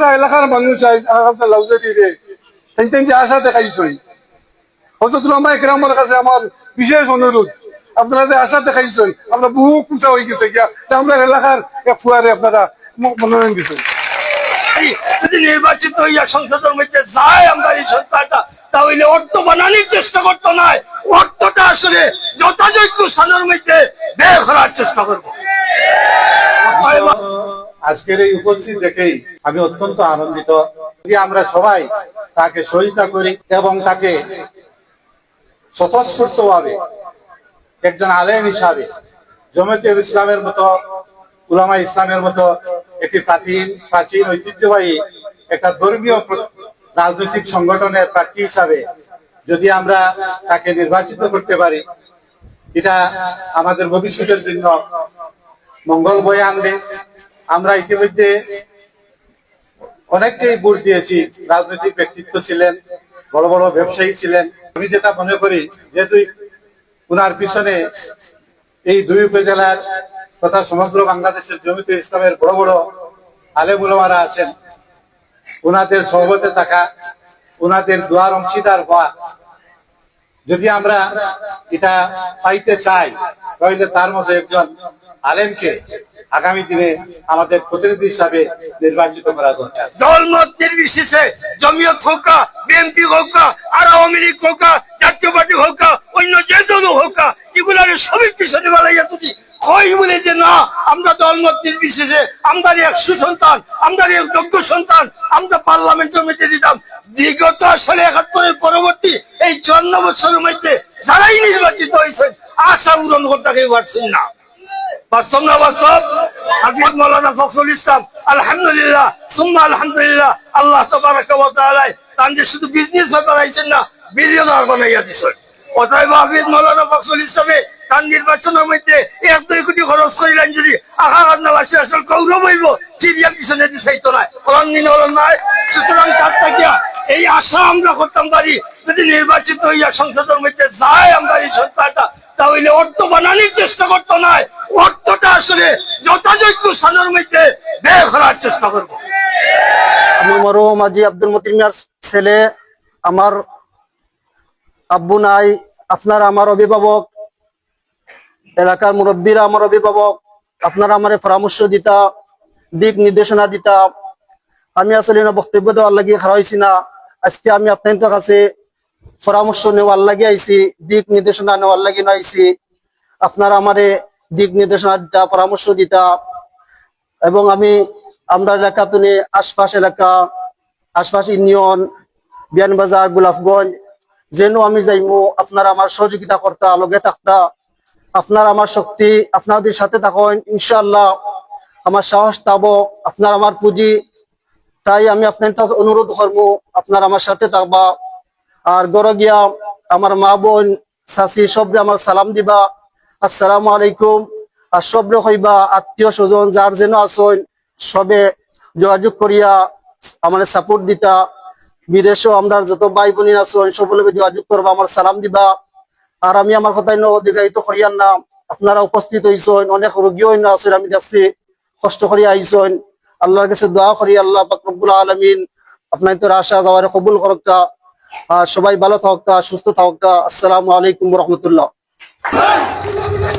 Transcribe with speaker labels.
Speaker 1: আপনারা এলাকার মানুষ লাউজারি রে। তাই তাই যে আশা দেখাইছই। হজরত রহমান একরামের কাছে আমার বিশেষ অনুরোধ। আপনারা যে আশা দেখাইছেন আমরা বহু কুচা হয়ে গেছে গিয়া। আমরা এলাকার এক ফুয়ারে আপনারা মনোনয়ন দিচ্ছেন
Speaker 2: যদি নির্বাচিত হইয়া সংসদের মধ্যে যায় আমরা এই সরকারটা তাহলে অর্থ বানানোর চেষ্টা করতো নয় অর্থটা আসলে যথাযোগ্য স্থানের মধ্যে ব্যয় করার চেষ্টা করব।
Speaker 3: আজকের এই উপস্থিত দেখেই আমি অত্যন্ত আনন্দিত যে আমরা সবাই তাকে সহিতা করি এবং তাকে স্বতঃস্ফূর্ত ভাবে একজন আলেম হিসাবে জমিয়তে ইসলামের মতো, উলামা ইসলামের মতো একটি প্রাচীন প্রাচীন ঐতিহ্যবাহী একটা ধর্মীয় রাজনৈতিক সংগঠনের প্রার্থী হিসাবে যদি আমরা তাকে নির্বাচিত করতে পারি, এটা আমাদের ভবিষ্যতের জন্য মঙ্গল বয়ে আনবে। আমরা ইতিমধ্যে অনেককেই ভোট দিয়েছি। রাজনৈতিক ব্যক্তিত্ব ছিলেন, বড় বড় ব্যবসায়ী ছিলেন। আমি যেটা মনে করি, যেহেতু উনার পিছনে এই দুই উপজেলার তথা সমগ্র বাংলাদেশের জমিতে ইসলামের বড় বড় আলেমুলমারা আছেন, উনাদের সহবতে থাকা, উনাদের দুয়ার অংশীদার হওয়া, যদি আমরা এটা পাইতে চাই, তাহলে তার মধ্যে একজন আলেমকে আগামী দিনে আমাদের প্রতিনিধি হিসাবে নির্বাচিত করা দরকার।
Speaker 2: দলমত নির্বিশেষে জমিয়ত হোক বিএনপি হোক, আর আওয়ামী লীগ হোক, জাতীয় পার্টি হোক, অন্য যে দল হোক, এগুলার সবই পিছনে বেলাইয়া না, আমরা আমরা এক সুসন্তান, আমরা এক যোগ্য সন্তান, আমরা পার্লামেন্টের মধ্যে দিতাম। বিগত সালে একাত্তরের পরবর্তী এই চুয়ান্ন বছরের মধ্যে যারাই নির্বাচিত হয়েছেন, আশা পূরণ করতে পারছেন না। বাস্তব না বাস্তব? হাফিজ মৌলানা ফখরুল ইসলাম, আলহামদুলিল্লাহ। সুম্মা আলহামদুলিল্লাহ, আল্লাহ শুধু বিজনেস বানাইছেন না বিলিয়নার বানাইয়া দিছেন অতএব হাফিজ মৌলানা ফখরুল ইসলামে তার নির্বাচনের মধ্যে এক দুই কোটি খরচ করিলেন যদি আসল হইব পিছনে দিছাইতো না অলন দিন নয় সুতরাং তার থাকিয়া এই আশা আমরা করতাম পারি, যদি নির্বাচিত হইয়া সংসদের মধ্যে যায় আমরা এই সরকারটা তাহলে অর্থ বানানোর চেষ্টা করতো নয় অর্থটা আসলে যথাযোগ্য স্থানের মধ্যে ব্যয় করার চেষ্টা করব।
Speaker 4: আমি মরহুম আজি আব্দুল মতিন মিয়ার ছেলে, আমার আব্বু নাই, আপনার আমার অভিভাবক, এলাকার মুরব্বীরা আমার অভিভাবক, আপনারা আমার পরামর্শ দিতা, দিক নির্দেশনা দিতা। আমি আসলে না বক্তব্য দেওয়ার লাগিয়ে খারাপ হয়েছি না। আজকে আমি আপনাদের কাছে পরামর্শ নেওয়ার লাগে আইছি, দিক নির্দেশনা নেওয়ার লাগে না আইছি। আপনারা আমারে দিক নির্দেশনা দিতা, পরামর্শ দিতা। এবং আমি, আমরা এলাকা তুলে আশপাশ এলাকা, আশপাশ ইউনিয়ন বিয়ানবাজার গোলাপগঞ্জ, যেন আমি যাইমু, আপনারা আমার সহযোগিতা করতা, লগে থাকতা। আপনার আমার শক্তি, আপনাদের সাথে থাকুন ইনশাল্লাহ আমার সাহস তাব আপনার আমার পুঁজি। তাই আমি আপনার অনুরোধ করব, আপনার আমার সাথে থাকবা। আর গড় গিয়া আমার মা বোন, চাচি, সবরে আমার সালাম দিবা। আসসালামু আলাইকুম। আর সবরে হইবা আত্মীয় স্বজন যার যেন আসন সবে যোগাযোগ করিয়া আমার সাপোর্ট দিতা। বিদেশেও আমরা যত ভাই বোন আসন সকলকে যোগাযোগ করবা, আমার সালাম দিবা। আর আমি আমার কথাই অধিকারিত করিয়ার না আপনারা উপস্থিত হয়েছেন অনেক রোগীও না আছেন, আমি দেখছি কষ্ট করিয়া আইসেন আল্লাহর কাছে দোয়া করি, আল্লাহ পাকরবুল আলমিন আপনার তোর আশা যাওয়ার কবুল করক্কা আর সবাই ভালো থাকা সুস্থ থাকা আসসালামু আলাইকুম রহমতুল্লাহ।